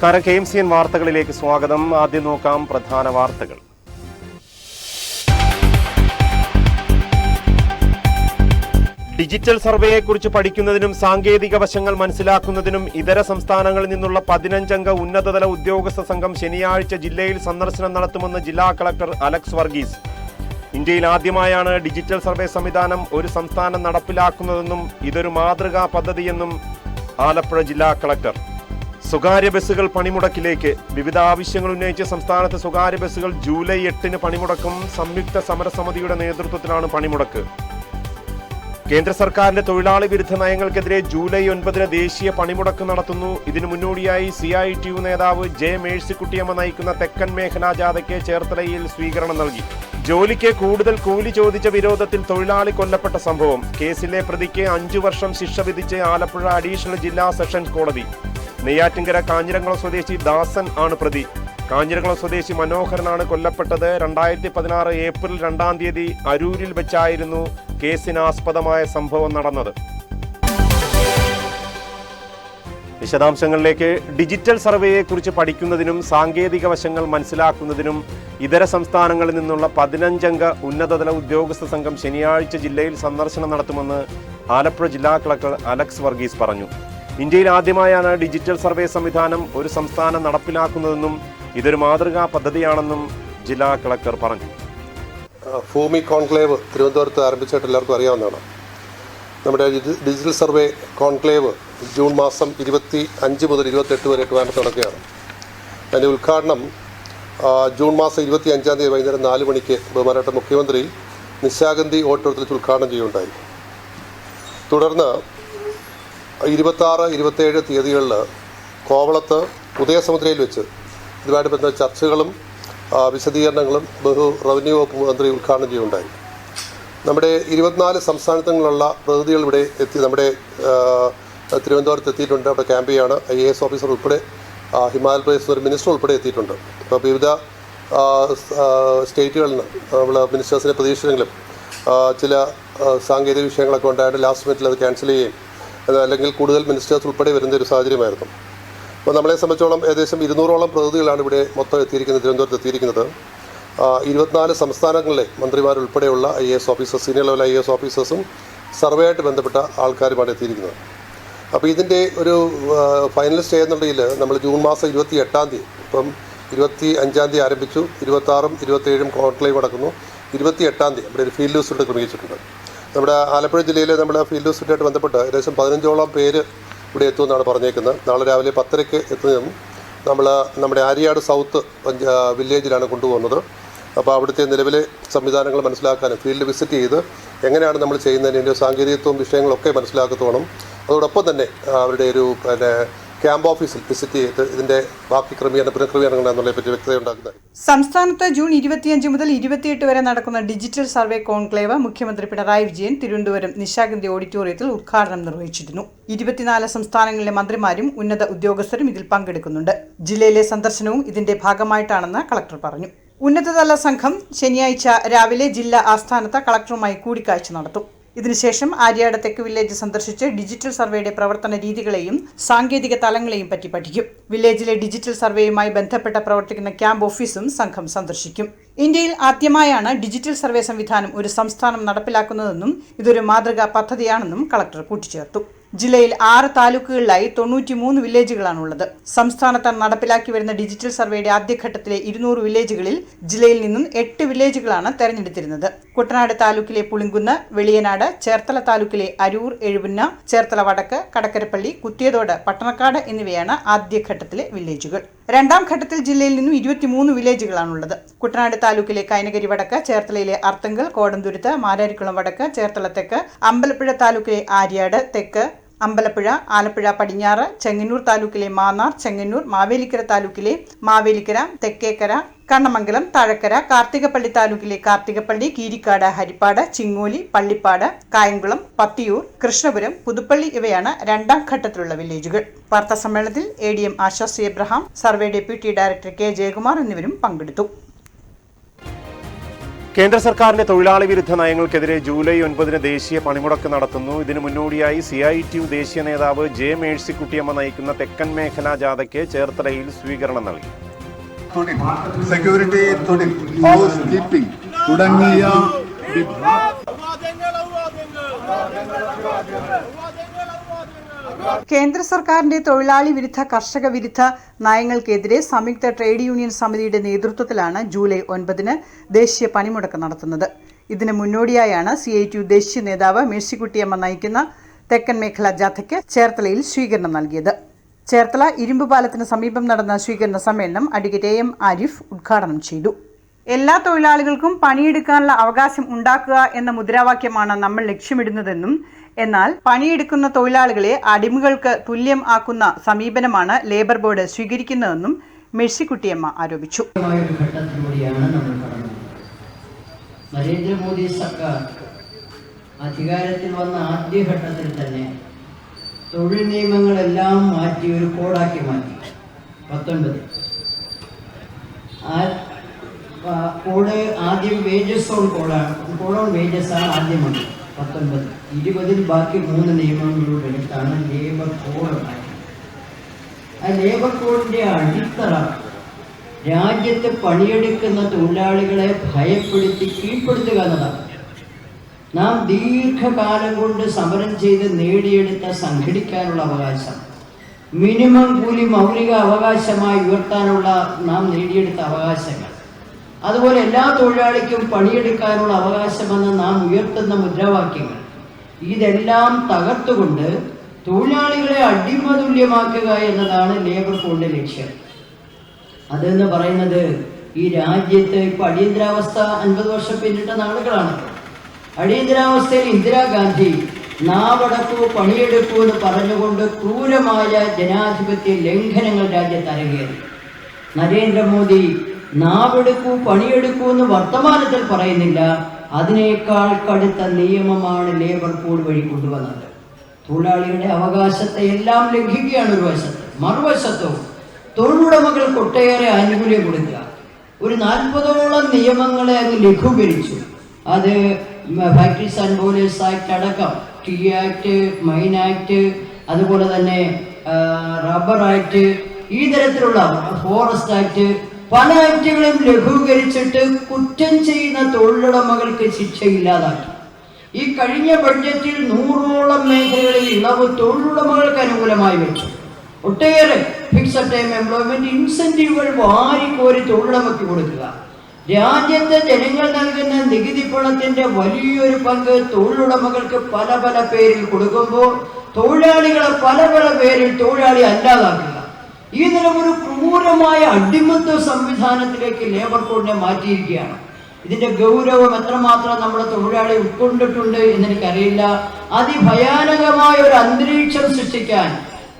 നമസ്കാരം. K M C N വാർത്തകളിലേക്ക് സ്വാഗതം. ആദ്യം നോക്കാം പ്രധാന വാർത്തകൾ. ഡിജിറ്റൽ സർവേയെക്കുറിച്ച് പഠിക്കുന്നതിനും സാങ്കേതിക വശങ്ങൾ മനസ്സിലാക്കുന്നതിനും ഇതര സംസ്ഥാനങ്ങളിൽ നിന്നുള്ള പതിനഞ്ചംഗ ഉന്നതതല ഉദ്യോഗസ്ഥ സംഘം ശനിയാഴ്ച ജില്ലയിൽ സന്ദർശനം നടത്തുമെന്ന് ജില്ലാ കളക്ടർ അലക്സ് വർഗീസ്. ഇന്ത്യയിൽ ആദ്യമായാണ് ഡിജിറ്റൽ സർവേ സംവിധാനം ഒരു സംസ്ഥാനം നടപ്പിലാക്കുന്നതെന്നും ഇതൊരു മാതൃകാ പദ്ധതിയെന്നും ആലപ്പുഴ ജില്ലാ കളക്ടർ സ്വകാര്യ ബസ്സുകൾ പണിമുടക്കിലേക്ക്. വിവിധ ആവശ്യങ്ങൾ ഉന്നയിച്ച് സംസ്ഥാനത്ത് സ്വകാര്യ ബസ്സുകൾ ജൂലൈ എട്ടിന് പണിമുടക്കും. സംയുക്ത സമരസമിതിയുടെ നേതൃത്വത്തിലാണ് പണിമുടക്ക്. കേന്ദ്ര സർക്കാരിന്റെ തൊഴിലാളി വിരുദ്ധ നയങ്ങൾക്കെതിരെ ജൂലൈ ഒൻപതിന് ദേശീയ പണിമുടക്ക് നടത്തുന്നു. ഇതിനു മുന്നോടിയായി സി ഐ ടി യു നേതാവ് ജെ മേഴ്സിക്കുട്ടിയമ്മ നയിക്കുന്ന തെക്കൻ മേഖലാ ജാഥയ്ക്ക് ചേർത്തലയിൽ സ്വീകരണം നൽകി. ജോലിക്ക് കൂടുതൽ കൂലി ചോദിച്ച വിരോധത്തിൽ തൊഴിലാളി കൊല്ലപ്പെട്ട സംഭവം. കേസിലെ പ്രതിക്ക് അഞ്ചു വർഷം ശിക്ഷ വിധിച്ച് ആലപ്പുഴ അഡീഷണൽ ജില്ലാ സെഷൻസ് കോടതി. നെയ്യാറ്റിങ്കര കാഞ്ഞിരംകുളം സ്വദേശി ദാസൻ ആണ് പ്രതി. കാഞ്ഞിരകുളം സ്വദേശി മനോഹരനാണ് കൊല്ലപ്പെട്ടത്. രണ്ടായിരത്തി പതിനാറ് ഏപ്രിൽ രണ്ടാം തീയതി അരൂരിൽ വെച്ചായിരുന്നു കേസിനാസ്പദമായ സംഭവം നടന്നത്. വിശദാംശങ്ങളിലേക്ക്. ഡിജിറ്റൽ സർവേയെക്കുറിച്ച് പഠിക്കുന്നതിനും സാങ്കേതിക വശങ്ങൾ മനസ്സിലാക്കുന്നതിനും ഇതര സംസ്ഥാനങ്ങളിൽ നിന്നുള്ള പതിനഞ്ചംഗ ഉന്നതതല ഉദ്യോഗസ്ഥ സംഘം ശനിയാഴ്ച ജില്ലയിൽ സന്ദർശനം നടത്തുമെന്ന് ആലപ്പുഴ ജില്ലാ കളക്ടർ അലക്സ് വർഗീസ് പറഞ്ഞു. ഇന്ത്യയിൽ ആദ്യമായാണ് ഡിജിറ്റൽ സർവേ സംവിധാനം ഒരു സംസ്ഥാനം നടപ്പിലാക്കുന്നതെന്നും ഇതൊരു മാതൃകാ പദ്ധതിയാണെന്നും ജില്ലാ കളക്ടർ പറഞ്ഞു. ഭൂമി കോൺക്ലേവ് തിരുവനന്തപുരത്ത് ആരംഭിച്ചിട്ട് എല്ലാവർക്കും അറിയാവുന്നതാണ്. നമ്മുടെ ഡിജി- ഡിജിറ്റൽ സർവേ കോൺക്ലേവ് ജൂൺ മാസം ഇരുപത്തി അഞ്ച് മുതൽ ഇരുപത്തെട്ട് വരെ ട്രിവാൻഡ്രത്ത് നടക്കുകയാണ്. അതിന്റെ ഉദ്ഘാടനം ജൂൺ മാസം ഇരുപത്തി അഞ്ചാം തീയതി വൈകുന്നേരം നാല് മണിക്ക് ബഹുമാനപ്പെട്ട മുഖ്യമന്ത്രി നിശാഗന്ധി ഓഡിറ്റോറിയത്തിൽ ഉദ്ഘാടനം ചെയ്യുകയുണ്ടായി. തുടർന്ന് ഇരുപത്താറ് ഇരുപത്തേഴ് തീയതികളിൽ കോവളത്ത് ഉദയസമുദ്രയിൽ വെച്ച് ഇതുമായിട്ട് ബന്ധപ്പെട്ട ചർച്ചകളും വിശദീകരണങ്ങളും ബഹു റവന്യൂ വകുപ്പ് മന്ത്രി ഉദ്ഘാടനം ചെയ്യുകയുണ്ടായി. നമ്മുടെ ഇരുപത്തിനാല് സംസ്ഥാനങ്ങളിലുള്ള പ്രതിനിധികൾ ഇവിടെ എത്തി നമ്മുടെ തിരുവനന്തപുരത്ത് എത്തിയിട്ടുണ്ട്. അവിടെ ക്യാമ്പ് ചെയ്യാണ്. ഐ എ എസ് ഓഫീസർ ഉൾപ്പെടെ ഹിമാചൽ പ്രദേശ് ഒരു മിനിസ്റ്റർ ഉൾപ്പെടെ എത്തിയിട്ടുണ്ട്. അപ്പോൾ വിവിധ സ്റ്റേറ്റുകളിൽ നിന്ന് നമ്മൾ മിനിസ്റ്റേഴ്സിന്റെ പ്രതീക്ഷിച്ചെങ്കിലും ചില സാങ്കേതിക വിഷയങ്ങളൊക്കെ ഉണ്ടായിട്ട് ലാസ്റ്റ് മിനിറ്റിൽ അത് ക്യാൻസൽ ചെയ്യുകയും അല്ലെങ്കിൽ കൂടുതൽ മിനിസ്റ്റേഴ്സ് ഉൾപ്പെടെ വരുന്ന ഒരു സാഹചര്യമായിരുന്നു. അപ്പോൾ നമ്മളെ സംബന്ധിച്ചോളം ഏകദേശം ഇരുന്നൂറോളം പ്രതിനിധികളാണ് ഇവിടെ മൊത്തം എത്തിയിരിക്കുന്നത് തിരുവനന്തപുരത്ത് എത്തിയിരിക്കുന്നത്. ഇരുപത്തിനാല് സംസ്ഥാനങ്ങളിലെ മന്ത്രിമാരുൾപ്പെടെയുള്ള I A S officers senior level I A S ഓഫീസേഴ്സും സർവേയായിട്ട് ബന്ധപ്പെട്ട ആൾക്കാരുമാണ് എത്തിയിരിക്കുന്നത്. അപ്പോൾ ഇതിന്റെ ഒരു ഫൈനലിസ്റ്റ് ചെയ്യുന്നുണ്ടെങ്കിൽ നമ്മൾ ജൂൺ മാസം ഇരുപത്തി എട്ടാം തീയതി ഇപ്പം ഇരുപത്തി അഞ്ചാം തീയതി ആരംഭിച്ചു ഇരുപത്താറും ഇരുപത്തേഴും കോൺക്ലേവ് നടക്കുന്നു. ഇരുപത്തി എട്ടാം തീയതി ഇവിടെ ഒരു ഫീൽഡ് വിസിറ്റ് ക്രമീകരിച്ചിട്ടുണ്ട്. നമ്മുടെ ആലപ്പുഴ ജില്ലയിലെ നമ്മുടെ ഫീൽഡ് ഹോസ്പിറ്റലായിട്ട് ബന്ധപ്പെട്ട് ഏകദേശം പതിനഞ്ചോളം പേര് ഇവിടെ എത്തുമെന്നാണ് പറഞ്ഞേക്കുന്നത്. നാളെ രാവിലെ പത്തരയ്ക്ക് എത്തുന്നതും നമ്മൾ നമ്മുടെ ആര്യാട് സൗത്ത് വില്ലേജിലാണ് കൊണ്ടുപോകുന്നത്. അപ്പോൾ അവിടുത്തെ നിലവിലെ സംവിധാനങ്ങൾ മനസ്സിലാക്കാനും ഫീൽഡ് വിസിറ്റ് ചെയ്ത് എങ്ങനെയാണ് നമ്മൾ ചെയ്യുന്നതിന്റെ സാങ്കേതികത്വവും വിഷയങ്ങളൊക്കെ മനസ്സിലാക്കത്തോണം. അതോടൊപ്പം തന്നെ അവരുടെ ഒരു പിന്നെ ക്യാമ്പ് ഓഫീസിൽ വിസിറ്റ് ചെയ്ത് ഇതിന്റെ ബാക്കി ക്രമീകരണ പുനഃക്രമീകരണങ്ങൾ വ്യക്തത ഉണ്ടാക്കുന്നതായിരിക്കും സംസ്ഥാനത്ത് ജൂൺ ഇരുപത്തിയഞ്ച് മുതൽ ഇരുപത്തിയെട്ട് വരെ നടക്കുന്ന ഡിജിറ്റൽ സർവേ കോൺക്ലേവ് മുഖ്യമന്ത്രി പിണറായി വിജയൻ തിരുവനന്തപുരം നിശാഗന്ധി ഓഡിറ്റോറിയത്തിൽ ഉദ്ഘാടനം നിർവഹിച്ചിരുന്നു. ഇരുപത്തിനാല് സംസ്ഥാനങ്ങളിലെ മന്ത്രിമാരും ഉന്നത ഉദ്യോഗസ്ഥരും ഇതിൽ പങ്കെടുക്കുന്നുണ്ട്. ജില്ലയിലെ സന്ദർശനവും ഇതിന്റെ ഭാഗമായിട്ടാണെന്ന് കളക്ടർ പറഞ്ഞു. ഉന്നതതല സംഘം ശനിയാഴ്ച രാവിലെ ജില്ലാ ആസ്ഥാനത്ത് കളക്ടറുമായി കൂടിക്കാഴ്ച നടത്തും. ഇതിനുശേഷം ആര്യാട് തെക്ക് വില്ലേജ് സന്ദർശിച്ച് ഡിജിറ്റൽ സർവേയുടെ പ്രവർത്തന രീതികളെയും സാങ്കേതിക തലങ്ങളെയും പറ്റി പഠിക്കും. വില്ലേജിലെ ഡിജിറ്റൽ സർവേയുമായി ബന്ധപ്പെട്ട പ്രവർത്തിക്കുന്ന ക്യാമ്പ് ഓഫീസും സംഘം സന്ദർശിക്കും. ഇന്ത്യയിൽ ആദ്യമായാണ് ഡിജിറ്റൽ സർവേ സംവിധാനം ഒരു സംസ്ഥാനം നടപ്പിലാക്കുന്നതെന്നും ഇതൊരു മാതൃകാ പദ്ധതിയാണെന്നും കളക്ടർ കൂട്ടിച്ചേർത്തു. ജില്ലയിൽ ആറ് താലൂക്കുകളിലായി തൊണ്ണൂറ്റിമൂന്ന് വില്ലേജുകളാണുള്ളത്. സംസ്ഥാനത്ത് നടപ്പിലാക്കി വരുന്ന ഡിജിറ്റൽ സർവേയുടെ ആദ്യഘട്ടത്തിലെ ഇരുന്നൂറ് വില്ലേജുകളിൽ ജില്ലയിൽ നിന്നും എട്ട് വില്ലേജുകളാണ് തെരഞ്ഞെടുത്തിരുന്നത്. കുട്ടനാട് താലൂക്കിലെ പുളിങ്കുന്ന് വെളിയനാട് ചേർത്തല താലൂക്കിലെ അരൂർ എഴുപുന്ന ചേർത്തല വടക്ക് കടക്കരപ്പള്ളി കുത്തിയതോട് പട്ടണക്കാട് എന്നിവയാണ് ആദ്യഘട്ടത്തിലെ വില്ലേജുകൾ. രണ്ടാം ഘട്ടത്തിൽ ജില്ലയിൽ നിന്നും ഇരുപത്തിമൂന്ന് വില്ലേജുകളാണുള്ളത്. കുട്ടനാട് താലൂക്കിലെ കൈനകരി വടക്ക് ചേർത്തലയിലെ അർത്തങ്കൽ കോടംതുരുത്ത് മാരാരിക്കുളം വടക്ക് ചേർത്തല തെക്ക് അമ്പലപ്പുഴ താലൂക്കിലെ ആര്യാട് തെക്ക് അമ്പലപ്പുഴ ആലപ്പുഴ പടിഞ്ഞാറ് ചെങ്ങന്നൂർ താലൂക്കിലെ മാന്നാർ ചെങ്ങന്നൂർ മാവേലിക്കര താലൂക്കിലെ മാവേലിക്കര തെക്കേക്കര കണ്ണമംഗലം താഴക്കര കാർത്തികപ്പള്ളി താലൂക്കിലെ കാർത്തികപ്പള്ളി കീരിക്കാട് ഹരിപ്പാട് ചിങ്ങോലി പള്ളിപ്പാട് കായംകുളം പത്തിയൂർ കൃഷ്ണപുരം പുതുപ്പള്ളി ഇവയാണ് രണ്ടാം ഘട്ടത്തിലുള്ള വില്ലേജുകൾ. വാർത്താ സമ്മേളനത്തിൽ A D M Asha Abraham survey deputy director K Jayakumar എന്നിവരും പങ്കെടുത്തു. കേന്ദ്ര സർക്കാരിന്റെ തൊഴിലാളി വിരുദ്ധ നയങ്ങൾക്കെതിരെ ജൂലൈ ഒൻപതിന് ദേശീയ പണിമുടക്ക് നടത്തുന്നു. ഇതിനു മുന്നോടിയായി സി ഐ ടി യു ദേശീയ നേതാവ് ജെ മേഴ്സിക്കുട്ടിയമ്മ നയിക്കുന്ന തെക്കൻ മേഖലാ ജാഥയ്ക്ക് ചേർത്തലയിൽ സ്വീകരണം നൽകി. തൊഴിൽ സെക്യൂരിറ്റി തൊഴിൽ ഹൗസ് കീപ്പിംഗ് തുടങ്ങിയ കേന്ദ്ര സർക്കാരിന്റെ തൊഴിലാളി വിരുദ്ധ കർഷക വിരുദ്ധ നയങ്ങൾക്കെതിരെ സംയുക്ത ട്രേഡ് യൂണിയൻ സമിതിയുടെ നേതൃത്വത്തിലാണ് ജൂലൈ ഒൻപതിന് ദേശീയ പണിമുടക്ക് നടത്തുന്നത്. ഇതിന് മുന്നോടിയായാണ് സി ഐ ടി യു ദേശീയ നേതാവ് മേഴ്സിക്കുട്ടിയമ്മ നയിക്കുന്ന തെക്കൻ മേഖലാ ജാഥയ്ക്ക് ചേർത്തലയിൽ സ്വീകരണം നൽകിയത്. ചേർത്തല ഇരുമ്പ് പാലത്തിന് സമീപം നടന്ന സ്വീകരണ സമ്മേളനം അഡ്വക്കേറ്റ് എ എം ആരിഫ് ഉദ്ഘാടനം ചെയ്തു. എല്ലാ തൊഴിലാളികൾക്കും പണിയെടുക്കാനുള്ള അവകാശം ഉണ്ടാക്കുക എന്ന മുദ്രാവാക്യമാണ് നമ്മൾ ലക്ഷ്യമിടുന്നതെന്നും എന്നാൽ പണിയെടുക്കുന്ന തൊഴിലാളികളെ അടിമകൾക്ക് തുല്യം ആക്കുന്ന സമീപനമാണ് ലേബർ ബോർഡ് സ്വീകരിക്കുന്നതെന്നും മെഴ്സിക്കുട്ടിയമ്മ ആരോപിച്ചു. നരേന്ദ്രമോദി സർക്കാർ അധികാരത്തിൽ വന്ന ആദ്യ ഘട്ടത്തിൽ തന്നെ തൊഴിൽ നിയമങ്ങളെല്ലാം മാറ്റി ഒരു കോഡാക്കി മാറ്റി. പത്തൊൻപത്. കോഡ് ആദ്യം വേജസ് ഓൺ കോഡാണ്. കോഡ് ഓൺ വേജസ് ആണ് ആദ്യം പത്തൊൻപത്. ഇരുപതിൽ ബാക്കി മൂന്ന് നിയമങ്ങളുടെ എടുത്താണ് ലേബർ കോഡ് ആ ലേബർ കോഡിന്റെ അടിത്തറ രാജ്യത്ത് പണിയെടുക്കുന്ന തൊഴിലാളികളെ ഭയപ്പെടുത്തി കീഴ്പ്പെടുത്തുക എന്നതാണ്. നാം ദീർഘകാലം കൊണ്ട് സമരം ചെയ്ത് നേടിയെടുത്ത സംഘടിക്കാനുള്ള അവകാശം. മിനിമം കൂലി മൗലിക അവകാശമായി ഉയർത്താനുള്ള നാം നേടിയെടുത്ത അവകാശങ്ങൾ. അതുപോലെ എല്ലാ തൊഴിലാളിക്കും പണിയെടുക്കാനുള്ള അവകാശമെന്ന് നാം ഉയർത്തുന്ന മുദ്രാവാക്യങ്ങൾ. ഇതെല്ലാം തകർത്തുകൊണ്ട് തൊഴിലാളികളെ അടിമതുല്യമാക്കുക എന്നതാണ് ലേബർ ഫോണിന്റെ ലക്ഷ്യം. അതെന്ന് പറയുന്നത് ഈ രാജ്യത്ത് ഇപ്പൊ അടിയന്തരാവസ്ഥ അൻപത് വർഷം പിന്നിട്ട നാളുകളാണ്. അടിയന്തരാവസ്ഥയിൽ ഇന്ദിരാഗാന്ധി നാവടക്കൂ പണിയെടുക്കൂ എന്ന് പറഞ്ഞുകൊണ്ട് ക്രൂരമായ ജനാധിപത്യ ലംഘനങ്ങൾ രാജ്യത്ത് അരങ്ങേറി. നരേന്ദ്രമോദി നാവെടുക്കൂ പണിയെടുക്കൂ എന്ന് വർത്തമാനത്തിൽ പറയുന്നില്ല. അതിനേക്കാൾ കടുത്ത നിയമമാണ് ലേബർ കോഡ് വഴി കൊണ്ടുവന്നത്. തൊഴിലാളികളുടെ അവകാശത്തെ എല്ലാം ലംഘിക്കുകയാണ് ഒരു വശത്ത്. മറുവശത്തോ തൊഴിലുടമകൾക്ക് ഒട്ടേറെ ആനുകൂല്യം കൊടുക്കുക. ഒരു നാൽപ്പതോളം നിയമങ്ങളെ അങ്ങ് ലഘൂകരിച്ചു. അത് ഫാക്ടറീസ് ആൻഡ് ബോയിലേഴ്സ് ആക്ട് അടക്കം ടി ആക്ട് മൈൻ ആക്ട് അതുപോലെ തന്നെ റബ്ബർ ആക്ട് ഈ തരത്തിലുള്ള ഫോറസ്റ്റ് ആക്ട് പല ആക്ടുകളും ലഘൂകരിച്ചിട്ട് കുറ്റം ചെയ്യുന്ന തൊഴിലുടമകൾക്ക് ശിക്ഷ ഇല്ലാതാക്കി ഈ കഴിഞ്ഞ ബഡ്ജറ്റിൽ നൂറോളം മേഖലകളിൽ ഇളവ് തൊഴിലുടമകൾക്ക് അനുകൂലമായി വെച്ചു ഒട്ടേറെ ഫിക്സഡ് ടൈം എംപ്ലോയ്മെന്റ് ഇൻസെന്റീവുകൾ വാരിക്കോരി തൊഴിലുടമയ്ക്ക് കൊടുക്കുക. രാജ്യത്തെ ജനങ്ങൾ നൽകുന്ന നികുതി പണത്തിന്റെ വലിയൊരു പങ്ക് തൊഴിലുടമകൾക്ക് പല പല പേരിൽ കൊടുക്കുമ്പോൾ തൊഴിലാളികളെ പല പല പേരിൽ തൊഴിലാളി അല്ലാതാക്കുക. ഈ നിലം ഒരു ക്രൂരമായ അടിമത്വ സംവിധാനത്തിലേക്ക് ലേബർ കോഡിനെ മാറ്റിയിരിക്കുകയാണ്. ഇതിന്റെ ഗൗരവം എത്രമാത്രം നമ്മുടെ തൊഴിലാളി ഉൾക്കൊണ്ടിട്ടുണ്ട് എന്നെനിക്കറിയില്ല. അതിഭയാനകമായ ഒരു അന്തരീക്ഷം സൃഷ്ടിക്കാൻ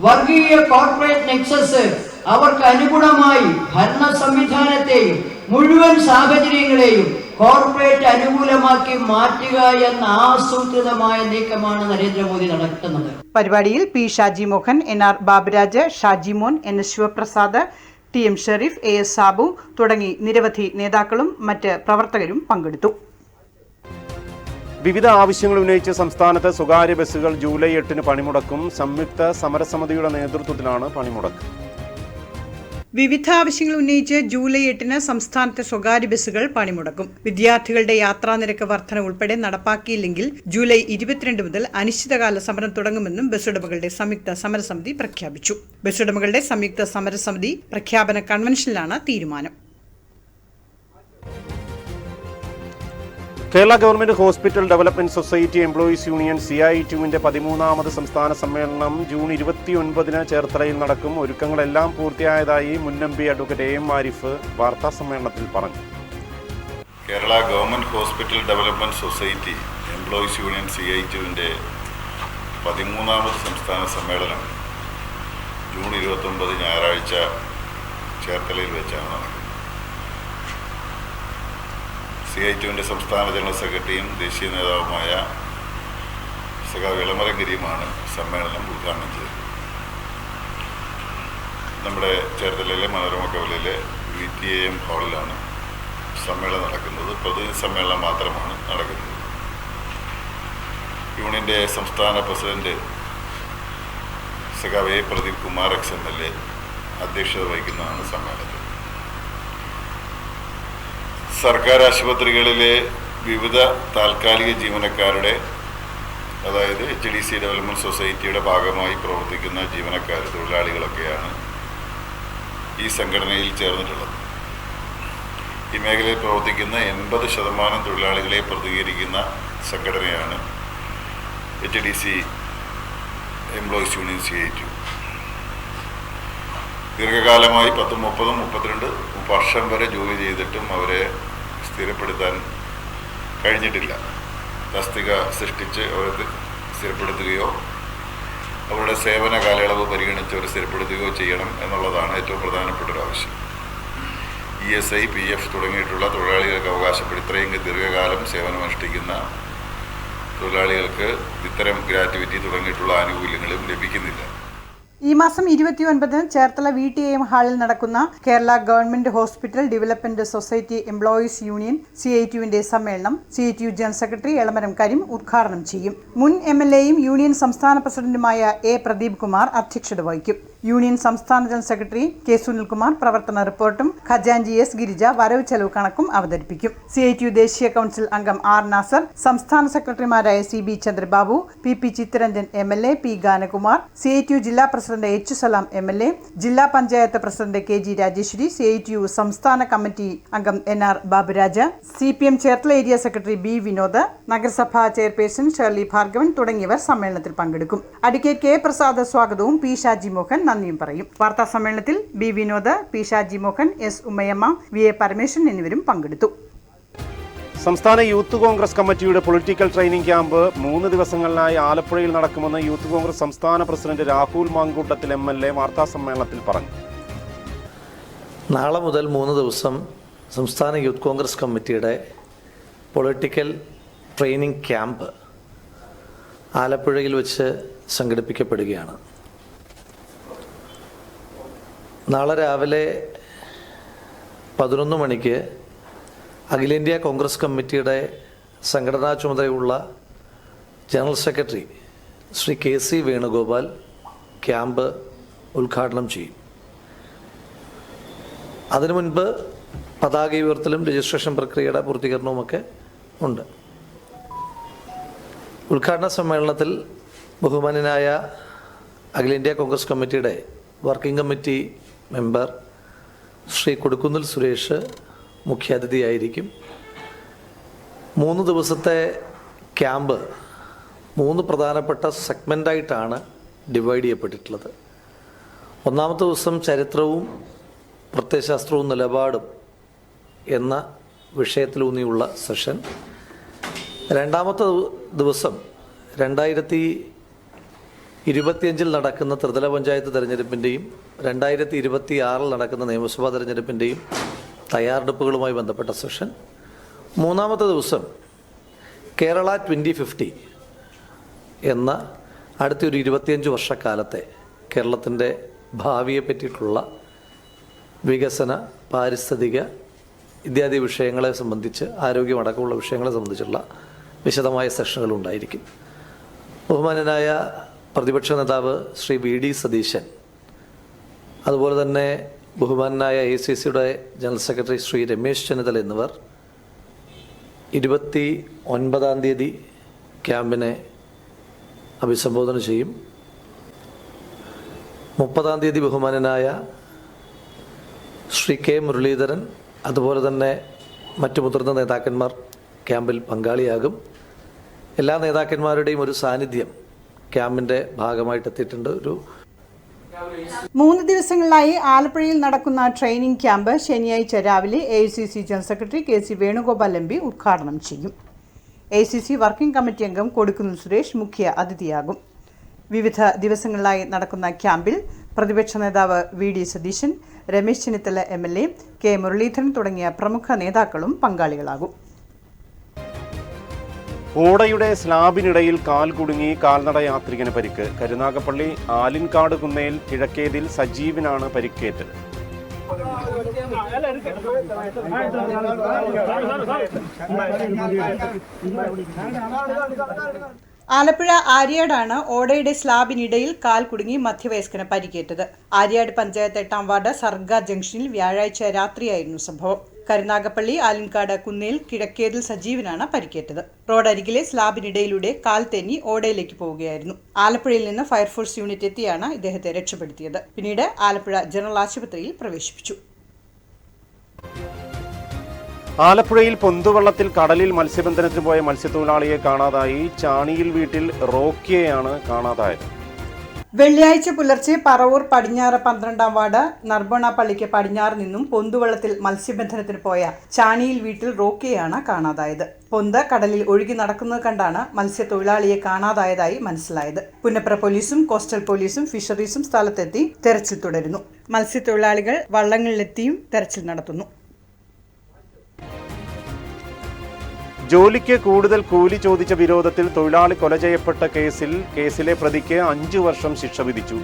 വർഗീയ കോർപ്പറേറ്റ് നെക്സസ് അവർക്ക് അനുഗുണമായി ഭരണ സംവിധാനത്തെയും മുഴുവൻ സാഹചര്യങ്ങളെയും കോർപ്പറേറ്റ് അനുകൂലമാക്കി മാറ്റുക എന്ന ആസൂത്രിതമായ നീക്കമാണ് നരേന്ദ്രമോദി നടത്തുന്നത്. പരിപാടിയിൽ P Shaji Mohan N R Baburaj Shaji Mon N S Sivaprasad T M Sherif A S Sabu തുടങ്ങി നിരവധി നേതാക്കളും മറ്റ് പ്രവർത്തകരും പങ്കെടുത്തു. വിവിധ ആവശ്യങ്ങൾ ഉന്നയിച്ച് സംസ്ഥാനത്ത് സ്വകാര്യ ബസ്സുകൾ ജൂലൈ എട്ടിന് പണിമുടക്കും. സംയുക്ത സമരസമിതിയുടെ നേതൃത്വത്തിലാണ് പണിമുടക്ക്. വിവിധ ആവശ്യങ്ങൾ ഉന്നയിച്ച് ജൂലൈ എട്ടിന് സംസ്ഥാനത്തെ സ്വകാര്യ ബസ്സുകൾ പണിമുടക്കും. വിദ്യാർത്ഥികളുടെ യാത്രാ നിരക്ക് വർധന ഉൾപ്പെടെ നടപ്പാക്കിയില്ലെങ്കിൽ ജൂലൈ ഇരുപത്തിരണ്ട് മുതൽ അനിശ്ചിതകാല സമരം തുടങ്ങുമെന്നും ബസ്സുടമകളുടെ സംയുക്ത സമരസമിതി പ്രഖ്യാപിച്ചു. ബസ്സുടമകളുടെ സംയുക്ത സമരസമിതി പ്രഖ്യാപന കൺവെൻഷനിലാണ് തീരുമാനം. Kerala government hospital development society employees union C I ടുവിന്റെ പതിമൂന്നാമത് സംസ്ഥാന സമ്മേളനം ജൂൺ ഇരുപത്തിയൊൻപതിന് ചേർത്തലയിൽ നടക്കും. ഒരുക്കങ്ങളെല്ലാം പൂർത്തിയായതായി മുൻ M P advocate A M Arif വാർത്താ സമ്മേളനത്തിൽ പറഞ്ഞു. Kerala government hospital development society employees union C I ടുവിന്റെ പതിമൂന്നാമത് സംസ്ഥാന സമ്മേളനം ജൂൺ ഇരുപത്തൊമ്പത് ഞായറാഴ്ച ചേർത്തലയിൽ വെച്ചാണ് നടക്കുന്നത്. സി ഐ ടുവിന്റെ സംസ്ഥാന ജനറൽ സെക്രട്ടറിയും ദേശീയ നേതാവുമായ സഖാവ് ഇളമരഗിരിയുമാണ് സമ്മേളനം ഉദ്ഘാടനം ചെയ്തത്. നമ്മുടെ ചേർത്തലയിലെ മനോരമ കവലയിലെ വി ടി എ എം ഹാളിലാണ് സമ്മേളനം നടക്കുന്നത്. പ്രതിനിധി സമ്മേളനം മാത്രമാണ് നടക്കുന്നത്. യൂണിയന്റെ സംസ്ഥാന പ്രസിഡന്റ് സഖാവ് A. Pradeep Kumar ex. M. L. A. അധ്യക്ഷത വഹിക്കുന്നതാണ് സമ്മേളനം. സർക്കാർ ആശുപത്രികളിലെ വിവിധ താൽക്കാലിക ജീവനക്കാരുടെ അതായത് എച്ച് ഡി സി ഡെവലപ്മെന്റ് സൊസൈറ്റിയുടെ ഭാഗമായി പ്രവർത്തിക്കുന്ന ജീവനക്കാർ തൊഴിലാളികളൊക്കെയാണ് ഈ സംഘടനയിൽ ചേർന്നിട്ടുള്ളത്. ഈ മേഖലയിൽ പ്രവർത്തിക്കുന്ന എൺപത് ശതമാനം തൊഴിലാളികളെ പ്രതികരിക്കുന്ന സംഘടനയാണ് H D C employees union C I T ദീർഘകാലമായി പത്തും മുപ്പതും മുപ്പത്തിരണ്ട് വർഷം വരെ ജോലി ചെയ്തിട്ടും അവരെ സ്ഥിരപ്പെടുത്താൻ കഴിഞ്ഞിട്ടില്ല. തസ്തിക സൃഷ്ടിച്ച് അവരെ സ്ഥിരപ്പെടുത്തുകയോ അവരുടെ സേവന കാലയളവ് പരിഗണിച്ച് അവർ സ്ഥിരപ്പെടുത്തുകയോ ചെയ്യണം എന്നുള്ളതാണ് ഏറ്റവും പ്രധാനപ്പെട്ട ഒരു ആവശ്യം. E S I P F തുടങ്ങിയിട്ടുള്ള തൊഴിലാളികൾക്ക് അവകാശപ്പെട്ട് ഇത്രയും ദീർഘകാലം സേവനമനുഷ്ഠിക്കുന്ന തൊഴിലാളികൾക്ക് ഇത്തരം ഗ്രാറ്റുവിറ്റി തുടങ്ങിയിട്ടുള്ള ആനുകൂല്യങ്ങളും ലഭിക്കുന്നില്ല. ഈ മാസം ഇരുപത്തി ഒൻപതിന് ചേർത്തല വി ടി എം ഹാളിൽ നടക്കുന്ന Kerala government hospital development society employees union C I ടിയുവിന്റെ സമ്മേളനം C I T U general secretary Elamaram Kareem ഉദ്ഘാടനം ചെയ്യും. മുൻ എം എൽ എയും യൂണിയൻ സംസ്ഥാന പ്രസിഡന്റുമായ എ പ്രദീപ് കുമാർ അധ്യക്ഷത വഹിക്കും. യൂണിയൻ സംസ്ഥാന ജനറൽ സെക്രട്ടറി കെ സുനിൽകുമാർ പ്രവർത്തന റിപ്പോർട്ടും ഖജാൻജി എസ് ഗിരിജ വരവ് ചെലവ് കണക്കും അവതരിപ്പിക്കും. സി ഐ ടി ദേശീയ കൗൺസിൽ അംഗം ആർ നാസർ സംസ്ഥാന സെക്രട്ടറിമാരായ C B Chandrababu P P Chittaranjan M L A P Ganakumar C I T U ജില്ലാ president H Salam M L A ജില്ലാ panchayat president K G Rajeshwari C I T U സംസ്ഥാന committee അംഗം N R Baburaj C P M Cherthala area secretary B Vinod നഗരസഭാ chairperson Shirley Bhargavan തുടങ്ങിയവർ സമ്മേളനത്തിൽ പങ്കെടുക്കും. Advocate K Prasad സ്വാഗതവും P Shaji Mohan നന്ദിയും പറയും. വാർത്താ സമ്മേളനത്തിൽ B Vinod P Shaji Mohan S Ummayamma V A Parameswaran എന്നിവരും പങ്കെടുത്തു. സംസ്ഥാന യൂത്ത് കോൺഗ്രസ് കമ്മിറ്റിയുടെ പൊളിറ്റിക്കൽ ട്രെയിനിംഗ് ക്യാമ്പ് മൂന്ന് ദിവസങ്ങളിലായി ആലപ്പുഴയിൽ നടക്കുമെന്ന് യൂത്ത് കോൺഗ്രസ് സംസ്ഥാന president Rahul Mankoottathil M L A വാർത്താ സമ്മേളനത്തിൽ പറഞ്ഞു. നാളെ മുതൽ മൂന്ന് ദിവസം സംസ്ഥാന യൂത്ത് കോൺഗ്രസ് കമ്മിറ്റിയുടെ പൊളിറ്റിക്കൽ ട്രെയിനിങ് ക്യാമ്പ് ആലപ്പുഴയിൽ വെച്ച് സംഘടിപ്പിക്കപ്പെടുകയാണ്. നാളെ രാവിലെ പതിനൊന്ന് മണിക്ക് അഖിലേന്ത്യാ കോൺഗ്രസ് കമ്മിറ്റിയുടെ സംഘടനാ ചുമതലയുള്ള general secretary Shri K C Venugopal camp ഉദ്ഘാടനം ചെയ്യും. അതിനു മുൻപ് പതാക ഉയർത്തലും രജിസ്ട്രേഷൻ പ്രക്രിയയുടെ പൂർത്തീകരണവുമൊക്കെ ഉണ്ട്. ഉദ്ഘാടന സമ്മേളനത്തിൽ ബഹുമാനനായ അഖിലേന്ത്യാ കോൺഗ്രസ് കമ്മിറ്റിയുടെ working committee member Shri Kodikunnil Suresh മുഖ്യാതിഥിയായിരിക്കും. മൂന്ന് ദിവസത്തെ ക്യാമ്പ് മൂന്ന് പ്രധാനപ്പെട്ട സെഗ്മെന്റായിട്ടാണ് ഡിവൈഡ് ചെയ്യപ്പെട്ടിട്ടുള്ളത്. ഒന്നാമത്തെ ദിവസം ചരിത്രവും പ്രത്യയശാസ്ത്രവും നിലപാടും എന്ന വിഷയത്തിലൂന്നിയുള്ള സെഷൻ. രണ്ടാമത്തെ ദിവസം രണ്ടായിരത്തി ഇരുപത്തിയഞ്ചിൽ നടക്കുന്ന ത്രിതല പഞ്ചായത്ത് തെരഞ്ഞെടുപ്പിന്റെയും രണ്ടായിരത്തി ഇരുപത്തി ആറിൽ നടക്കുന്ന നിയമസഭാ തെരഞ്ഞെടുപ്പിന്റെയും തയ്യാറെടുപ്പുകളുമായി ബന്ധപ്പെട്ട സെഷൻ. മൂന്നാമത്തെ ദിവസം കേരള ട്വന്റി ഫിഫ്റ്റി എന്ന അടുത്തൊരു ഇരുപത്തിയഞ്ച് വർഷക്കാലത്തെ കേരളത്തിന്റെ ഭാവിയെ പറ്റിയിട്ടുള്ള വികസന പാരിസ്ഥിതിക ഇത്യാദി വിഷയങ്ങളെ സംബന്ധിച്ച് ആരോഗ്യമടക്കമുള്ള വിഷയങ്ങളെ സംബന്ധിച്ചുള്ള വിശദമായ സെഷനുകൾ ഉണ്ടായിരിക്കും. ബഹുമാനനായ പ്രതിപക്ഷ നേതാവ് ശ്രീ വി ഡി സതീശൻ അതുപോലെ തന്നെ ബഹുമാനായ എ സി സിയുടെ ജനറൽ സെക്രട്ടറി ശ്രീ രമേശ് ചെന്നിത്തല എന്നിവർ ഇരുപത്തി ഒൻപതാം തീയതി ക്യാമ്പിനെ അഭിസംബോധന ചെയ്യും. മുപ്പതാം തീയതി ബഹുമാനനായ ശ്രീ കെ മുരളീധരൻ അതുപോലെ തന്നെ മറ്റു മുതിർന്ന നേതാക്കന്മാർ ക്യാമ്പിൽ പങ്കാളിയാകും. എല്ലാ നേതാക്കന്മാരുടെയും ഒരു സാന്നിധ്യം ക്യാമ്പിന്റെ ഭാഗമായിട്ട് എത്തിയിട്ടുണ്ട് ഒരു മൂന്ന് ദിവസങ്ങളിലായി ആലപ്പുഴയിൽ നടക്കുന്ന ട്രെയിനിംഗ് ക്യാമ്പ് ശനിയാഴ്ച രാവിലെ A C C general secretary K C Venugopal M P ഉദ്ഘാടനം ചെയ്യും. A C C working committee അംഗം കൊടുക്കുന്നിൽ സുരേഷ് മുഖ്യ അതിഥിയാകും. വിവിധ ദിവസങ്ങളിലായി നടക്കുന്ന ക്യാമ്പിൽ പ്രതിപക്ഷ നേതാവ് V D Satheesan Ramesh Chennithala M L A K Muraleedharan തുടങ്ങിയ പ്രമുഖ നേതാക്കളും പങ്കാളികളാകും. ഓടയുടെ സ്ലാബിനിടയിൽ കാൽ കുടുങ്ങി കാൽനട യാത്രികന് പരിക്ക്. കരുനാഗപ്പള്ളി ആലിൻകാട് കുന്നേൽ കിഴക്കേതിൽ സജീവിനാണ് പരിക്കേറ്റത്. ആലപ്പുഴ ആര്യാടാണ് ഓടയുടെ സ്ലാബിനിടയിൽ കാൽ കുടുങ്ങി മധ്യവയസ്കന് പരിക്കേറ്റത്. ആര്യാട് പഞ്ചായത്ത് എട്ടാം വാർഡ് സർഗ ജംഗ്ഷനിൽ വ്യാഴാഴ്ച രാത്രിയായിരുന്നു സംഭവം. കരുനാഗപ്പള്ളി ആലിൻകാട് കുന്നേൽ കിഴക്കേതിൽ സജീവനാണ് പരിക്കേറ്റത്. റോഡരികിലെ സ്ലാബിനിടയിലൂടെ കാൽ തെന്നി ഓടയിലേക്ക് പോവുകയായിരുന്നു. ആലപ്പുഴയിൽ നിന്ന് ഫയർഫോഴ്സ് യൂണിറ്റ് എത്തിയാണ് ഇദ്ദേഹത്തെ രക്ഷപ്പെടുത്തിയത്. പിന്നീട് ആലപ്പുഴ ജനറൽ ആശുപത്രിയിൽ പ്രവേശിപ്പിച്ചു. ആലപ്പുഴയിൽ പൊന്തുവള്ളത്തിൽ കടലിൽ മത്സ്യബന്ധനത്തിന് പോയ മത്സ്യത്തൊഴിലാളിയെ കാണാതായി. ചാണിയിൽ വീട്ടിൽ റോക്കിയെയാണ് കാണാതായത്. വെള്ളിയാഴ്ച പുലർച്ചെ പറവൂർ പടിഞ്ഞാറ് പന്ത്രണ്ടാം വാർഡ് നർബണ പള്ളിക്ക് പടിഞ്ഞാറ് നിന്നും പൊന്തുവള്ളത്തിൽ മത്സ്യബന്ധനത്തിന് പോയ ചാണിയിൽ വീട്ടിൽ റോക്കിയാണ് കാണാതായത്. പൊന്ത് കടലിൽ ഒഴുകി നടക്കുന്നത് കണ്ടാണ് മത്സ്യത്തൊഴിലാളിയെ കാണാതായതായി മനസ്സിലായത്. പുന്നപ്ര പോലീസും കോസ്റ്റൽ പോലീസും ഫിഷറീസും സ്ഥലത്തെത്തി തെരച്ചിൽ തുടരുന്നു. മത്സ്യത്തൊഴിലാളികൾ വള്ളങ്ങളിലെത്തിയും തെരച്ചിൽ നടത്തുന്നു. ജോലിക്ക് കൂടുതൽ കൂലി ചോദിച്ച വിരോധത്തിൽ തൊഴിലാളി കൊല ചെയ്യപ്പെട്ട കേസിൽ കേസിലെ പ്രതിക്ക് അഞ്ചു വർഷം ശിക്ഷ വിധിച്ചു.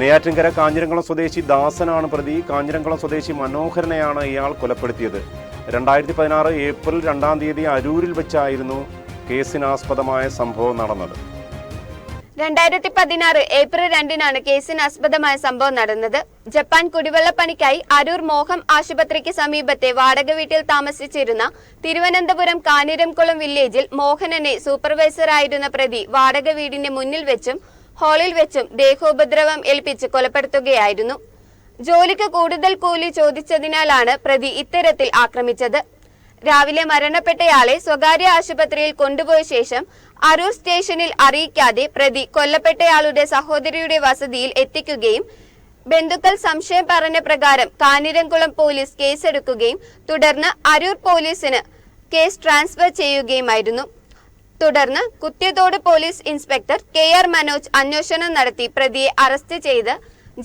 നെയ്യാറ്റിൻകര കാഞ്ഞിരംകുളം സ്വദേശി ദാസനാണ് പ്രതി. കാഞ്ഞിരംകുളം സ്വദേശി മനോഹരനെയാണ് ഇയാൾ കൊലപ്പെടുത്തിയത്. രണ്ടായിരത്തി പതിനാറ് ഏപ്രിൽ രണ്ടാം തീയതി അരൂരിൽ വെച്ചായിരുന്നു കേസിനാസ്പദമായ സംഭവം നടന്നത്. രണ്ടായിരത്തി പതിനാറ് ഏപ്രിൽ രണ്ടിനാണ് കേസിന് ആസ്പദമായ സംഭവം നടന്നത്. ജപ്പാൻ കുടിവെള്ളപ്പണിക്കായി അരൂർ മോഹം ആശുപത്രിക്ക് സമീപത്തെ വാടക വീട്ടിൽ താമസിച്ചിരുന്ന തിരുവനന്തപുരം കാനിരംകുളം വില്ലേജിൽ മോഹനനെ സൂപ്പർവൈസറായിരുന്ന പ്രതി വാടക വീടിന്റെ മുന്നിൽ വെച്ചും ഹാളിൽ വെച്ചും ദേഹോപദ്രവം ഏൽപ്പിച്ച് കൊലപ്പെടുത്തുകയായിരുന്നു. ജോലിക്ക് കൂടുതൽ കൂലി ചോദിച്ചതിനാലാണ് പ്രതി ഇത്തരത്തിൽ ആക്രമിച്ചത്. രാവിലെ മരണപ്പെട്ടയാളെ സ്വകാര്യ ആശുപത്രിയിൽ കൊണ്ടുപോയ ശേഷം അരൂർ സ്റ്റേഷനിൽ അറിയിക്കാതെ പ്രതി കൊല്ലപ്പെട്ടയാളുടെ സഹോദരിയുടെ വസതിയിൽ എത്തിക്കുകയും ബന്ധുക്കൾ സംശയം പറഞ്ഞ പ്രകാരം കാനിരംകുളം പോലീസ് കേസെടുക്കുകയും തുടർന്ന് അരൂർ പോലീസിന് കേസ് ട്രാൻസ്ഫർ ചെയ്യുകയുമായിരുന്നു. തുടർന്ന് Kuthiyathode police inspector K R Manoj അന്വേഷണം നടത്തി പ്രതിയെ അറസ്റ്റ് ചെയ്ത്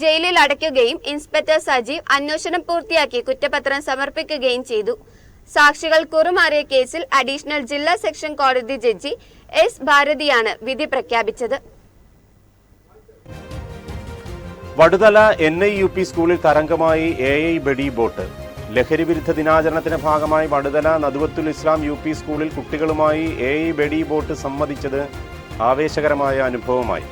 ജയിലിൽ അടയ്ക്കുകയും ഇൻസ്പെക്ടർ സജീവ് അന്വേഷണം പൂർത്തിയാക്കി കുറ്റപത്രം സമർപ്പിക്കുകയും ചെയ്തു. സാക്ഷികൾ കുറുമാറിയ കേസിൽ അഡീഷണൽ ജില്ലാ സെക്ഷൻ കോടതി ജഡ്ജി എസ് ഭാരതിയാണ് വിധി പ്രഖ്യാപിച്ചത്. Vaduthala N I U P സ്കൂളിൽ തരംഗമായി എ ഐ ബഡി ബോട്ട്. ലഹരി വിരുദ്ധ ദിനാചരണത്തിന്റെ ഭാഗമായി വടുതല നദുവത്തുൽ ഇസ്ലാം യു പി സ്കൂളിൽ കുട്ടികളുമായി എ ഐ ബഡി ബോട്ട് സംവദിച്ചത് ആവേശകരമായ അനുഭവമായി.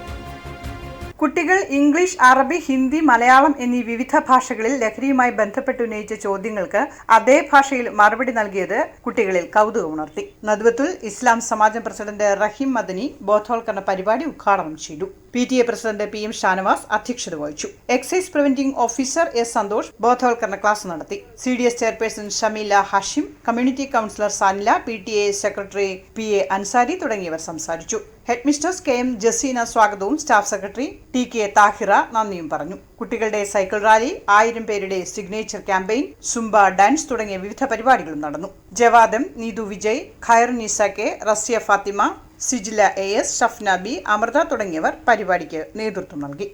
കുട്ടികൾ ഇംഗ്ലീഷ് അറബി ഹിന്ദി മലയാളം എന്നീ വിവിധ ഭാഷകളിൽ ലഹരിയുമായി ബന്ധപ്പെട്ട് ഉന്നയിച്ച ചോദ്യങ്ങൾക്ക് അതേ ഭാഷയിൽ മറുപടി നൽകിയത് കുട്ടികളിൽ കൗതുകമുണർത്തി നദ്വത്തുൽ ഇസ്ലാം സമാജം പ്രസിഡന്റ് റഹീം മദനി ബോധവൽക്കരണ പരിപാടി ഉദ്ഘാടനം ചെയ്തു. P T A president P M Shanavas അധ്യക്ഷത വഹിച്ചു. Excise preventing officer S Santhosh ബോധവൽക്കരണ ക്ലാസ് നടത്തി. C D S chairperson Shameela Hashim community counsellor Sanila P T A secretary P A Ansari തുടങ്ങിയവർ സംസാരിച്ചു. Head mistress K M Jaseena സ്വാഗതവും staff secretary T K Thahira നന്ദിയും പറഞ്ഞു. കുട്ടികളുടെ cycle rally ആയിരം പേരുടെ സിഗ്നേച്ചർ ക്യാമ്പയിൻ സുംബ ഡാൻസ് തുടങ്ങിയ വിവിധ പരിപാടികളും നടന്നു. ജവാദം Neethu Vijay Khair Nisa K Raziya Fathima Sijila A S Shafna B Amrutha തുടങ്ങിയവർ പരിപാടിക്ക് നേതൃത്വം നൽകി.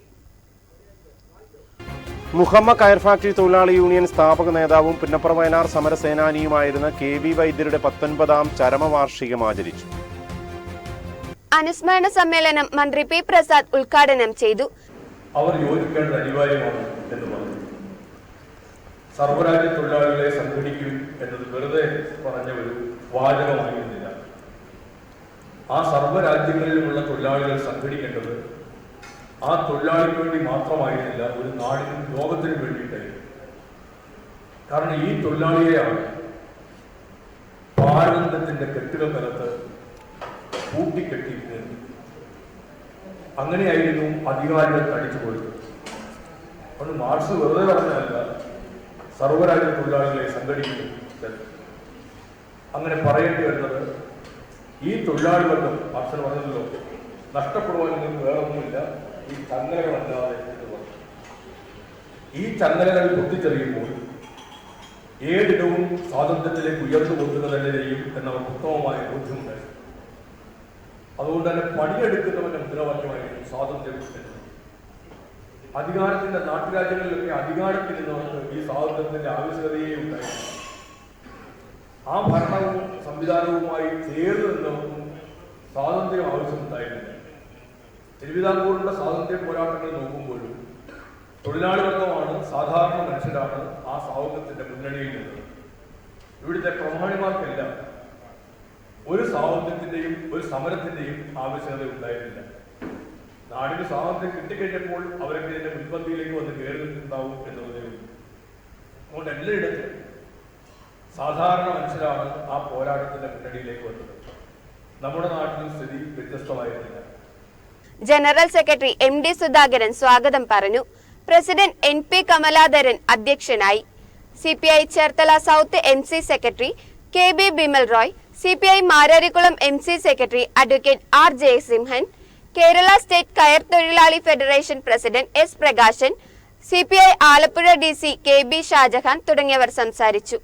മുഹമ്മദ് കയർ ഫാക്ടറി തൊഴിലാളി യൂണിയൻ സ്ഥാപക നേതാവും പുന്നപ്പുറ വയനാർ സമരസേനാനിയുമായിരുന്ന കെ വി വൈദ്യരുടെ പത്തൊൻപതാം ചരമവാർഷികം ആചരിച്ചു. അനുസ്മരണ സമ്മേളനം മന്ത്രി പി പ്രസാദ് ഉദ്ഘാടനം ചെയ്തു. അവർ യോജിക്കേണ്ടത് അനിവാര്യമാണ് എന്ന് പറഞ്ഞു. സർവരാജ്യ തൊഴിലാളികളെ സംഘടിക്കും എന്നത് വെറുതെ പറഞ്ഞ ഒരു വാചകമായിരുന്നില്ല ആ സർവരാജ്യങ്ങളിലുമുള്ള തൊഴിലാളികൾ സംഘടിക്കേണ്ടത് ആ തൊഴിലാളിക്ക് വേണ്ടി മാത്രമായിരുന്നില്ല ഒരു നാടിനും ലോകത്തിനും വേണ്ടിയിട്ടായിരുന്നു. കാരണം ഈ തൊഴിലാളിയെയാണ് ഭാരതത്തിന്റെ കെട്ടുകൾക്കകത്ത് കൂട്ടിക്കെട്ടിയിരുന്നത് അങ്ങനെയായിരുന്നു അധികാരികൾ തടിച്ചു പോയത്. അതുകൊണ്ട് മാർക്സ് വെറുതെ പറഞ്ഞതല്ല സർവരാജ്യ തൊഴിലാളികളെ സംഘടിപ്പിക്കും അങ്ങനെ പറയേണ്ടി വരുന്നത് ഈ തൊഴിലാളികൾക്കും മാർക്സിന് പറഞ്ഞല്ലോ നഷ്ടപ്പെടുവാൻ നിങ്ങൾക്ക് വേറൊന്നുമില്ല ഈ ചങ്ങലകളല്ലാതെ എന്ന് പറഞ്ഞു ഈ ചങ്ങലകൾ പൊട്ടിച്ചെറിയുമ്പോൾ ഏതിടവും സ്വാതന്ത്ര്യത്തിലേക്ക് ഉയർന്നു കൊണ്ടുക തന്നെ ചെയ്യും എന്നവർക്ക് ഉത്തമമായ ബോധ്യമുണ്ടായിരുന്നു. അതുകൊണ്ട് തന്നെ പണിയെടുക്കുന്നവന്റെ മുദ്രാവാക്യമായിരുന്നു സ്വാതന്ത്ര്യം എന്നത് അധികാരത്തിന്റെ നാട്ടുരാജ്യങ്ങളിലൊക്കെ അധികാരത്തിരുന്നവർക്ക് ഈ സ്വാതന്ത്ര്യത്തിന്റെ ആവശ്യകതയെ ഉണ്ടായിരുന്നു ആ ഭരണവും സംവിധാനവുമായി ചേർന്ന് നിന്നവർക്കും സ്വാതന്ത്ര്യം ആവശ്യമുണ്ടായിരുന്നു തിരുവിതാംകൂറിന്റെ സ്വാതന്ത്ര്യ പോരാട്ടങ്ങൾ നോക്കുമ്പോഴും തൊഴിലാളി വർഗമാണ് സാധാരണ മനുഷ്യരാണ് ആ സ്വാതന്ത്ര്യത്തിന്റെ മുന്നണിയിൽ നിന്നത്. ഇവിടുത്തെ പ്രമാണിമാർക്കെല്ലാം ഒരു സ്വാതന്ത്ര്യത്തിന്റെയും ഒരു സമരത്തിന്റെയും ആവശ്യകത ഉണ്ടായിരുന്നില്ല നാടിന് സ്വാതന്ത്ര്യം കിട്ടിക്കഴിഞ്ഞപ്പോൾ അവരൊക്കെ ഇതിന്റെ മുൻപന്തിയിലേക്ക് വന്ന് കയറി നിൽക്കുന്നുണ്ടാവും എന്നുള്ളതേ ഉള്ളൂ. അതുകൊണ്ട് എല്ലായിടത്തും സാധാരണ മനുഷ്യരാണ് ആ പോരാട്ടത്തിന്റെ മുന്നണിയിലേക്ക് വന്നത്. നമ്മുടെ നാട്ടിലും സ്ഥിതി വ്യത്യസ്തമായിരുന്നില്ല. General secretary M D Sudhakaran സ്വാഗതം പറഞ്ഞു. പ്രസിഡന്റ് എൻ പി കമലാധരൻ അധ്യക്ഷനായി. C P I Cherthala south M C secretary K B Bimal Roy C P I Mararikulam M C secretary advocate R Jayasimhan Kerala state കയർ തൊഴിലാളി federation president S Prakashan C P I Alappuzha D C K B Shajahan തുടങ്ങിയവർ സംസാരിച്ചു.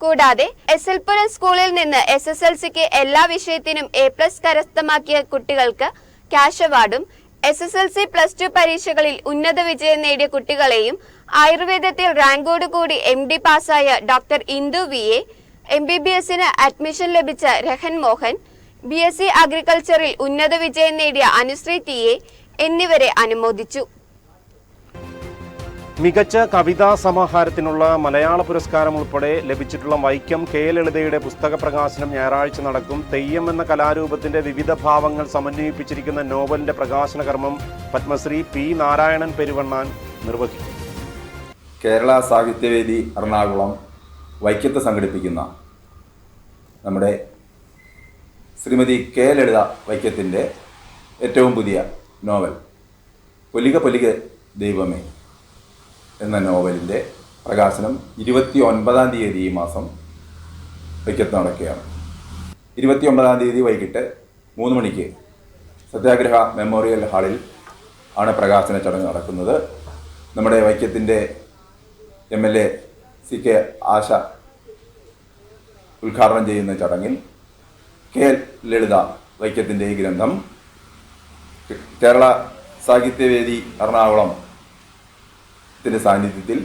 കൂടാതെ S L സ്കൂളിൽ നിന്ന് S S L സിക്ക് എല്ലാ വിഷയത്തിനും എ പ്ലസ് കരസ്ഥമാക്കിയ കുട്ടികൾക്ക് ക്യാഷ് അവാർഡും S S L C plus two പരീക്ഷകളിൽ ഉന്നത വിജയം നേടിയ കുട്ടികളെയും ആയുർവേദത്തിൽ റാങ്കോട് കൂടി എം ഡി പാസ്സായ doctor Indu V A M B B എസിന് അഡ്മിഷൻ ലഭിച്ച Rehan Mohan B S C അഗ്രികൾച്ചറിൽ ഉന്നത വിജയം നേടിയ അനുശ്രീ ടി എ എന്നിവരെ അനുമോദിച്ചു. മികച്ച കവിതാ സമാഹാരത്തിനുള്ള മലയാള പുരസ്കാരം ഉൾപ്പെടെ ലഭിച്ചിട്ടുള്ള വൈക്കം കെ ലളിതയുടെ പുസ്തക പ്രകാശനം ഞായറാഴ്ച നടക്കും. തെയ്യം എന്ന കലാരൂപത്തിന്റെ വിവിധ ഭാവങ്ങൾ സമന്വയിപ്പിച്ചിരിക്കുന്ന നോവലിന്റെ പ്രകാശന കർമ്മം പത്മശ്രീ പി നാരായണൻ പെരുവണ്ണാൻ നിർവഹിക്കും. കേരള സാഹിത്യവേദി എറണാകുളം. വൈക്കത്ത് സംഘടിപ്പിക്കുന്ന നമ്മുടെ ശ്രീമതി കെ ലളിത വൈക്കത്തിന്റെ ഏറ്റവും പുതിയ നോവൽ പൊലിക പൊലിക ദൈവമേ എന്ന നോവലിന്റെ പ്രകാശനം ഇരുപത്തി ഒൻപതാം തീയതി ഈ മാസം വൈക്കത്ത് നടക്കുകയാണ്. ഇരുപത്തി ഒൻപതാം തീയതി വൈകിട്ട് മൂന്ന് മണിക്ക് സത്യാഗ്രഹ മെമ്മോറിയൽ ഹാളിൽ ആണ് പ്രകാശന ചടങ്ങ് നടക്കുന്നത്. നമ്മുടെ വൈക്കത്തിന്റെ M L A C K Asha ഉദ്ഘാടനം ചെയ്യുന്ന ചടങ്ങിൽ കെ ലളിത വൈക്കത്തിന്റെ ഈ ഗ്രന്ഥം കേരള സാഹിത്യവേദി എറണാകുളം ത്തിന്റെ സാന്നിധ്യത്തിൽ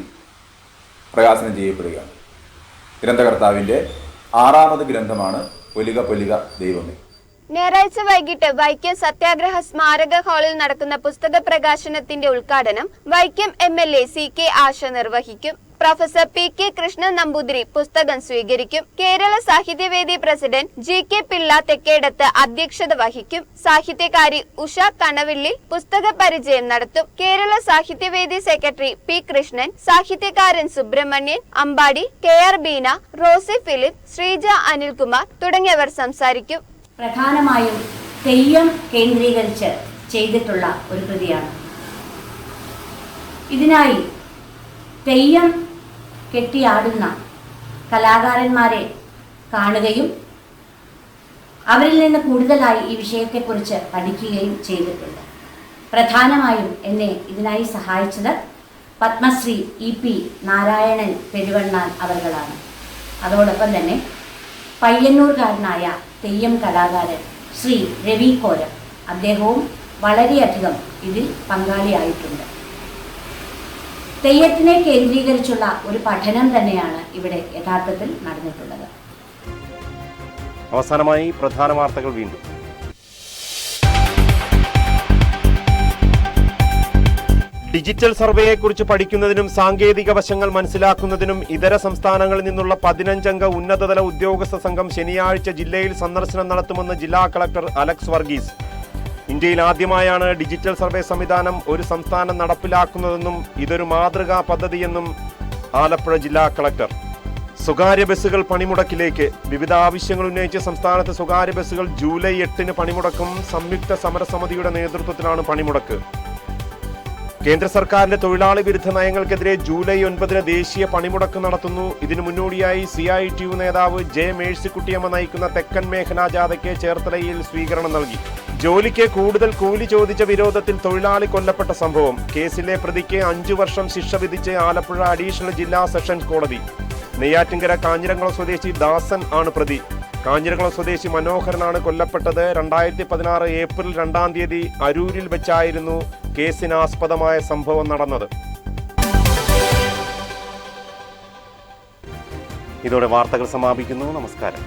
പ്രകാശനം ചെയ്യപ്പെടുകയാണ്. ഗ്രന്ഥകർത്താവിന്റെ ആറാമത് ഗ്രന്ഥമാണ് പൊലിക പൊലിക ദൈവമേ. ഞായറാഴ്ച വൈകിട്ട് വൈക്കം സത്യാഗ്രഹ സ്മാരക ഹാളിൽ നടക്കുന്ന പുസ്തക പ്രകാശനത്തിന്റെ ഉദ്ഘാടനം Vaikom M L A C K Asha നിർവഹിക്കും. Professor P K Krishnan Namboothiri പുസ്തകം സ്വീകരിക്കും. Kerala Sahithyavedi president G K Pillai Thekkedathu അധ്യക്ഷത വഹിക്കും. സാഹിത്യകാരി ഉഷ കണവില്ലി പുസ്തക പരിചയം നടത്തും. കേരള സാഹിത്യവേദി സെക്രട്ടറി പി കൃഷ്ണൻ സാഹിത്യകാരൻ Subramanian Ambadi K R Beena Rossi Philip Sreeja Anilkumar തുടങ്ങിയവർ സംസാരിക്കും. പ്രധാനമായും തെയ്യം കേന്ദ്രീകരിച്ച് ചെയ്തിട്ടുള്ള ഒരു കൃതിയാണ്. ഇതിനായി തെയ്യം കെട്ടിയാടുന്ന കലാകാരന്മാരെ കാണുകയും അവരിൽ നിന്ന് കൂടുതലായി ഈ വിഷയത്തെക്കുറിച്ച് പഠിക്കുകയും ചെയ്തിട്ടുണ്ട്. പ്രധാനമായും എന്നെ ഇതിനായി സഹായിച്ചത് പത്മശ്രീ ഇ പി നാരായണൻ പെരുവണ്ണാൻ അവർകളാണ് അതോടൊപ്പം തന്നെ പയ്യന്നൂർകാരനായ തെയ്യം കലാകാരൻ ശ്രീ രവി കോരം. അദ്ദേഹവും വളരെയധികം ഇതിൽ പങ്കാളിയായിട്ടുണ്ട്. തെയ്യത്തിനെ കേന്ദ്രീകരിച്ചുള്ള ഒരു പഠനം തന്നെയാണ് ഇവിടെ യഥാർത്ഥത്തിൽ നടന്നിട്ടുള്ളത്. അവസാനമായി പ്രധാന വാർത്തകൾ വീണ്ടും. ഡിജിറ്റൽ സർവേയെക്കുറിച്ച് പഠിക്കുന്നതിനും സാങ്കേതിക വശങ്ങൾ മനസ്സിലാക്കുന്നതിനും ഇതര സംസ്ഥാനങ്ങളിൽ നിന്നുള്ള പതിനഞ്ചംഗ ഉന്നതതല ഉദ്യോഗസ്ഥ സംഘം ശനിയാഴ്ച ജില്ലയിൽ സന്ദർശനം നടത്തുമെന്ന് ജില്ലാ കളക്ടർ അലക്സ് വർഗീസ്. ഇന്ത്യയിൽ ആദ്യമായാണ് ഡിജിറ്റൽ സർവേ സംവിധാനം ഒരു സംസ്ഥാനം നടപ്പിലാക്കുന്നതെന്നും ഇതൊരു മാതൃകാ പദ്ധതിയെന്നും ആലപ്പുഴ ജില്ലാ കളക്ടർ. സ്വകാര്യ ബസ്സുകൾ പണിമുടക്കിലേക്ക്. വിവിധ ആവശ്യങ്ങൾ ഉന്നയിച്ച് സംസ്ഥാനത്ത് സ്വകാര്യ ബസ്സുകൾ ജൂലൈ എട്ടിന് പണിമുടക്കും. സംയുക്ത സമരസമിതിയുടെ നേതൃത്വത്തിലാണ് പണിമുടക്ക്. കേന്ദ്ര സർക്കാരിന്റെ തൊഴിലാളി വിരുദ്ധ നയങ്ങൾക്കെതിരെ ജൂലൈ ഒൻപതിന് ദേശീയ പണിമുടക്ക് നടത്തുന്നു. ഇതിനു മുന്നോടിയായി സി ഐ ടി യു നേതാവ് ജെ മേഴ്സിക്കുട്ടിയമ്മ നയിക്കുന്ന തെക്കൻ മേഖലാ ജാഥയ്ക്ക് ചേർത്തലയിൽ സ്വീകരണം നൽകി. ജോലിക്ക് കൂടുതൽ കൂലി ചോദിച്ച വിരോധത്തിൽ തൊഴിലാളി കൊല്ലപ്പെട്ട സംഭവം. കേസിലെ പ്രതിക്ക് അഞ്ചു വർഷം ശിക്ഷ വിധിച്ച് ആലപ്പുഴ അഡീഷണൽ ജില്ലാ സെഷൻസ് കോടതി. നെയ്യാറ്റിങ്കര കാഞ്ഞിരംകുളം സ്വദേശി ദാസൻ ആണ് പ്രതി. കാഞ്ഞിരംകുളം സ്വദേശി മനോഹരനാണ് കൊല്ലപ്പെട്ടത്. രണ്ടായിരത്തി പതിനാറ് ഏപ്രിൽ രണ്ടാം തീയതി അരൂരിൽ വെച്ചായിരുന്നു കേസിനാസ്പദമായ സംഭവം നടന്നത്. ഇതോടെ വാർത്തകൾ സമാപിക്കുന്നു. നമസ്കാരം.